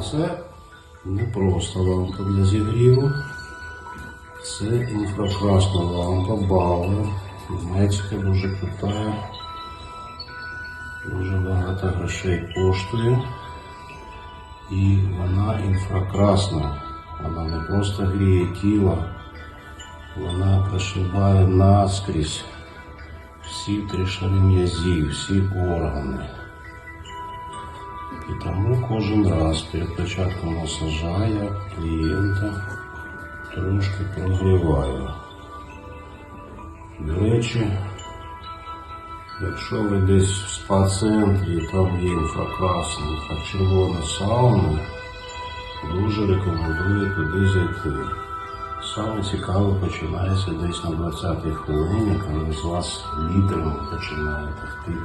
це не просто лампа для зігріву. Це інфракрасна лампа Bauer. Німецька дуже крута. Дуже багато грошей коштує. І вона інфракрасна. Вона не просто гріє тіло, вона прошибає наскрізь всі три м'язів, всі органи. Тому кожен раз перед початком масажа я клієнта трошки прогріваю. До речі, якщо ви десь в спа-центрі і там є інфракрасна, червона сауна, дуже рекомендую туди зайти. Саме цікаве починається десь на 20-й хвилині, коли з вас літрами починає текти